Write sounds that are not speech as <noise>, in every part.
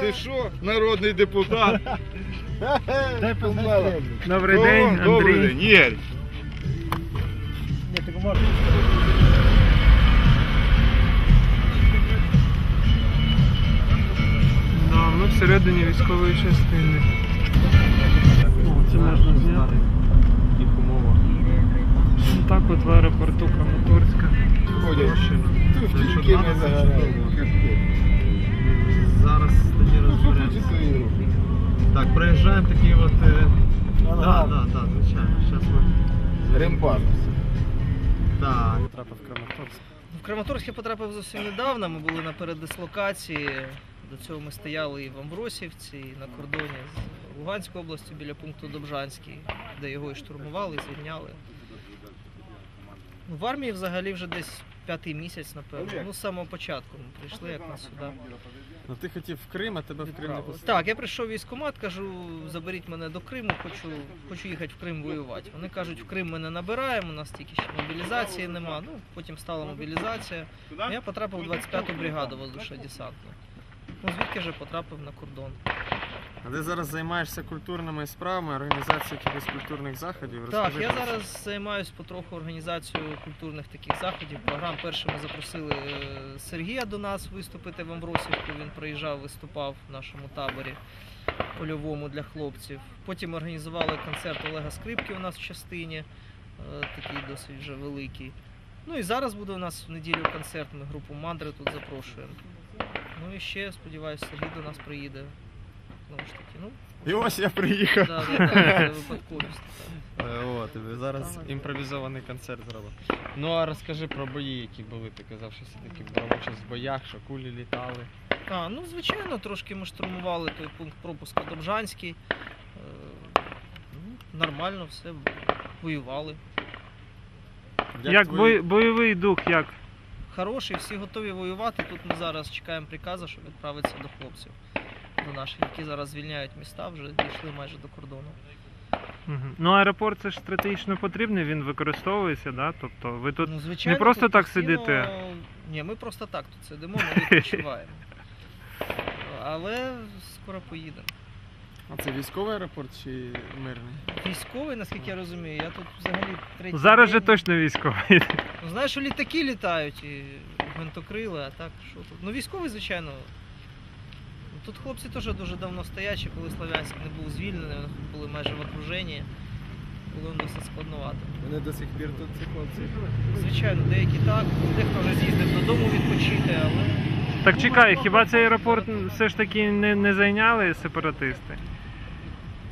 Ти що, народний депутат? Дай Добрий день, Добрий Андрій. день, Ігор. Ні. Да, ми всередині військової частини. О, це можна зняти. Їх умова. Так от в аеропорту Краматорська. Ходять. Тут тільки не загорають. Зараз тоді розберемося. Так, проїжджаємо такі от. е, Да, да, да, звичайно. Зараз ми. Рембан. Так. Трапив в Краматорськ. В Краматорськ я потрапив зовсім недавно. Ми були на передислокації. До цього ми стояли і в Амбросівці, і на кордоні з Луганською областю біля пункту Добжанський, де його і штурмували, і звільняли. Ну, В армії взагалі вже десь п'ятий місяць, напевно. Ну, з самого початку ми прийшли як нас сюди. Ну ти хотів в Крим, а тебе в Крим не пустили. Так, я прийшов в військкомат, кажу, заберіть мене до Криму, хочу, хочу їхати в Крим воювати. Вони кажуть, в Крим ми не набираємо, у нас тільки ще мобілізації нема. Ну, потім стала мобілізація. Я потрапив у 25-ту бригаду воздушно-десантну. Ну, звідки вже потрапив на кордон. А ти зараз займаєшся культурними справами, організацією якихось культурних заходів. Так, Розкажи я про це. зараз займаюся потроху організацією культурних таких заходів. Програм першими запросили е, Сергія до нас виступити в Амбросівку. Він приїжджав, виступав в нашому таборі польовому для хлопців. Потім організували концерт Олега Скрипки у нас в частині, е, такий досить вже великий. Ну і зараз буде у нас в неділю концерт. Ми групу Мандри тут запрошуємо. Ну і ще, сподіваюся, Сергій до нас приїде. Знову ж таки, ну, І ось я приїхав. да, да, да, випадковість. Е, зараз Ага. імпровізований концерт зробив. Ну а розкажи про бої, які були. Ти казав, що все-таки брав участь в боях, що кулі літали. А, ну звичайно, трошки ми штурмували той пункт пропуску Добжанський. Е, ну, нормально, все воювали. Як твої- бой- бойовий дух, як? Хороший, всі готові воювати. Тут ми зараз чекаємо приказу, щоб відправитися до хлопців, до наших, які зараз звільняють міста, вже дійшли майже до кордону. Ну, аеропорт це ж стратегічно потрібний, він використовується, да? Тобто ви тут ну, звичайно, просто тут так постійно- сидите? Ні, ми просто так тут сидимо, ми відпочиваємо. <laughs> Але скоро поїдемо. А це військовий аеропорт чи мирний? Військовий, наскільки я розумію, я тут взагалі третій зараз же день. точно військовий. Ну, знаєш, що літаки літають і гвинтокрили, а так що тут. Ну, військовий, звичайно. Тут хлопці теж дуже давно стоячі, коли Слов'янськ не був звільнений, вони були майже в окруженні. Було досить складновато. Вони до сих пір тут ці хлопці. Звичайно, деякі так, дехто вже з'їздив додому відпочити, але Так чекай, хіба цей аеропорт все ж таки не, не зайняли сепаратисти?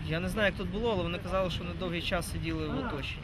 я не знаю, як тут було, але вони казали, що вони довгий час сиділи в оточенні.